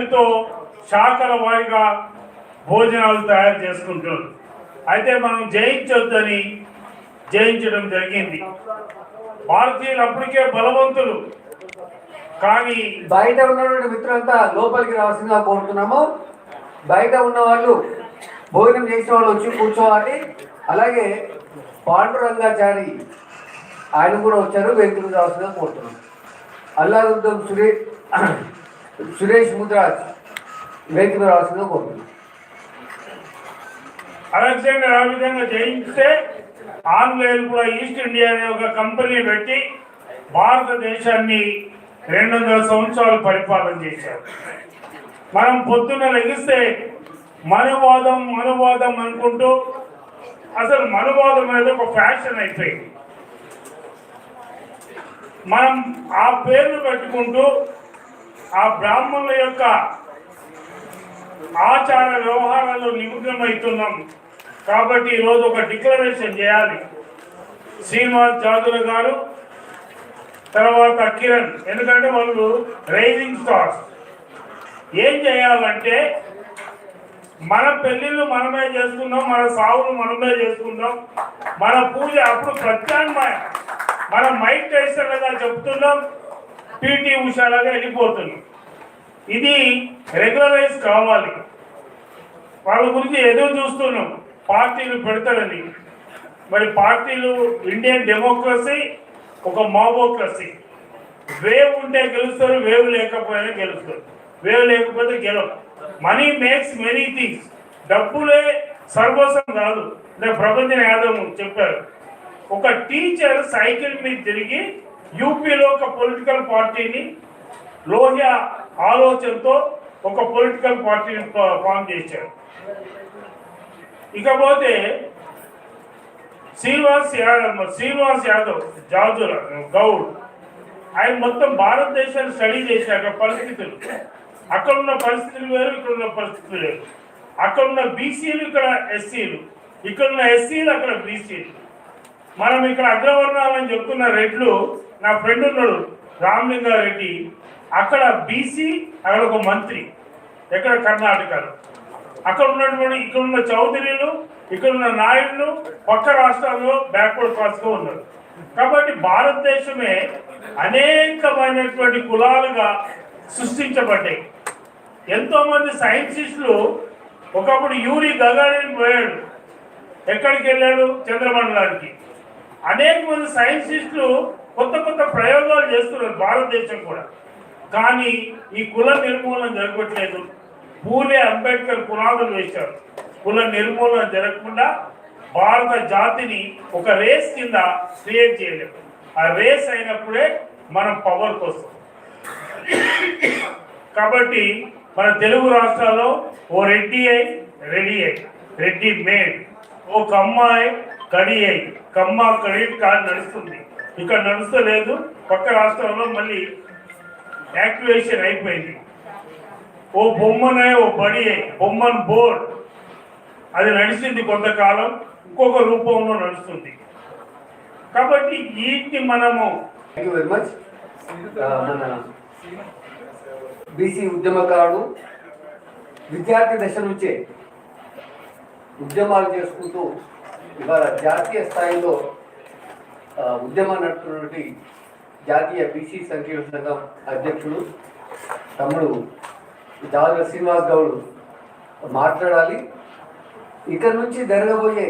ఎంతో శాఖల వాయిగా భోజనాలు తయారు చేసుకుంటున్నారు. అయితే మనం జయించొద్దని జయించడం జరిగింది. భారతీయులు అప్పటికే బలవంతులు. కానీ బయట ఉన్నటువంటి మిత్రులంతా లోపలికి రావాల్సిందిగా కోరుతున్నాము. బయట ఉన్న వాళ్ళు భోజనం చేసిన వాళ్ళు వచ్చి కూర్చోవాలి. అలాగే పాండురంగాచారి ఆయన కూడా వచ్చారు. వేదికకు రావాల్సిందిగా కోరుతున్నాం అల్లారుద్దం సురే సురేష్ ముద్రాజ్ వేదిక రావాల్సిందిగా అలెగ్జాండర్ ఆ విధంగా జయిస్తే ఆంగ్లేయులు కూడా ఈస్ట్ ఇండియా అనే ఒక కంపెనీ పెట్టి భారతదేశాన్ని రెండు వందల సంవత్సరాలు పరిపాలన చేశారు. మనం పొద్దున్న లెగిస్తే మనువాదం మనువాదం అనుకుంటూ అసలు మనువాదం అనేది ఒక ఫ్యాషన్ అయిపోయింది. మనం ఆ పేర్లు పెట్టుకుంటూ ఆ బ్రాహ్మణుల యొక్క ఆచార వ్యవహారాల్లో నిమగ్నమవుతున్నాం. కాబట్టి ఈరోజు ఒక డిక్లరేషన్ చేయాలి. శ్రీమాన్ జాదుల గారు తర్వాత కిరణ్. ఎందుకంటే వాళ్ళు రైజింగ్ స్టార్స్ ఏం చేయాలంటే మన పెళ్ళిళ్ళు మనమే చేసుకుందాం మన సావులు మనమే చేసుకుందాం. మన పూజ అప్పుడు ప్రత్యామ్నాయం. మన మైండ్ టైసన్లుగా చెప్తున్నాం పిటి ఉషాలాగా వెళ్ళిపోతున్నాం ఇది రెగ్యులరైజ్ కావాలి. వాళ్ళ గురించి ఏదో చూస్తున్నాం. పార్టీలు పెడతారని. మరి పార్టీలు ఇండియన్ డెమోక్రసీ ఒక మావోక్రసీ వేవ్ ఉంటే గెలుస్తారు వేవ్ లేకపోయినా గెలుస్తారు. వేవ్ లేకపోతే గెలవ మనీ మేక్స్ మెనీ థింగ్స్ డబ్బులే సర్వస్వం కాదు. ఇలా ప్రబంధన యాదవ్ చెప్పారు. ఒక టీచర్ సైకిల్ మీద తిరిగి యూపీలో ఒక పొలిటికల్ పార్టీని లోహియా ఆలోచనతో ఒక పొలిటికల్ పార్టీని ఫామ్ చేశారు. ఇకపోతే శ్రీనివాస్ యాదవ్ శ్రీనివాస్ యాదవ్ జాజుల గౌడ్ ఆయన మొత్తం భారతదేశాన్ని స్టడీ చేశాక పరిస్థితులు. అక్కడ ఉన్న పరిస్థితులు వేరు ఇక్కడ ఉన్న పరిస్థితులు వేరు. అక్కడ ఉన్న బీసీలు ఇక్కడ ఎస్సీలు ఇక్కడ ఉన్న ఎస్సీలు అక్కడ బీసీలు మనం ఇక్కడ అగ్రవర్ణాలని చెప్తున్న రెడ్లు నా ఫ్రెండ్ ఉన్నాడు రామలింగారెడ్డి. అక్కడ బీసీ అక్కడ ఒక మంత్రి. ఎక్కడ? కర్ణాటకలో. అక్కడ ఉన్నటువంటి ఇక్కడ ఉన్న చౌదరిలు ఇక్కడ ఉన్న నాయుడులు పక్క రాష్ట్రాల్లో బ్యాక్వర్డ్ క్లాస్గా ఉన్నారు. కాబట్టి భారతదేశమే అనేకమైనటువంటి కులాలుగా సృష్టించబడ్డాయి. ఎంతో మంది సైంటిస్టులు ఒకప్పుడు యూరి గగారిన్ పోయాడు. ఎక్కడికి వెళ్ళాడు? చంద్రమండలానికి అనేక మంది సైంటిస్టులు కొత్త కొత్త ప్రయోగాలు చేస్తున్నారు భారతదేశం కూడా. కానీ ఈ కుల నిర్మూలన జరగట్లేదు. పూలే అంబేద్కర్ పునాదులు వేశారు. కుల నిర్మూలన జరగకుండా భారత జాతిని ఒక రేస్ కింద క్రియేట్ చేయలేము ఆ రేస్ అయినప్పుడే మనం పవర్కి వస్తాం కాబట్టి మన తెలుగు రాష్ట్రాల్లో ఓ రెడ్డి అయి రెడీ అయి రెడ్డి మేడ్. ఓ కమ్మాయి కడి అయి కమ్మ క్రెడిట్ కాదు నడుస్తుంది. ఇక్కడ నడుస్తలేదు. పక్క రాష్ట్రంలో మళ్ళీ యాక్టివేషన్ అయిపోయింది. ఓ బొమ్మనే ఓ బడి బొమ్మన్ బోర్డ్. అది నడిచింది కొంతకాలం ఇంకొక రూపంలో నడుస్తుంది. కాబట్టి వీటిని మనము థ్యాంక్ యూ వెరీ మచ్ మన బీసీ ఉద్యమకారుడు విద్యార్థి దశ నుంచే ఉద్యమాలు చేసుకుంటూ ఇవాళ జాతీయ స్థాయిలో ఉద్యమ నడుపుతున్నటువంటి జాతీయ బీసీ సంక్షేమ సంఘం అధ్యక్షుడు తమ్ముడు జాదుల శ్రీనివాస్ గౌడ్ మాట్లాడాలి. ఇక్కడ నుంచి జరగబోయే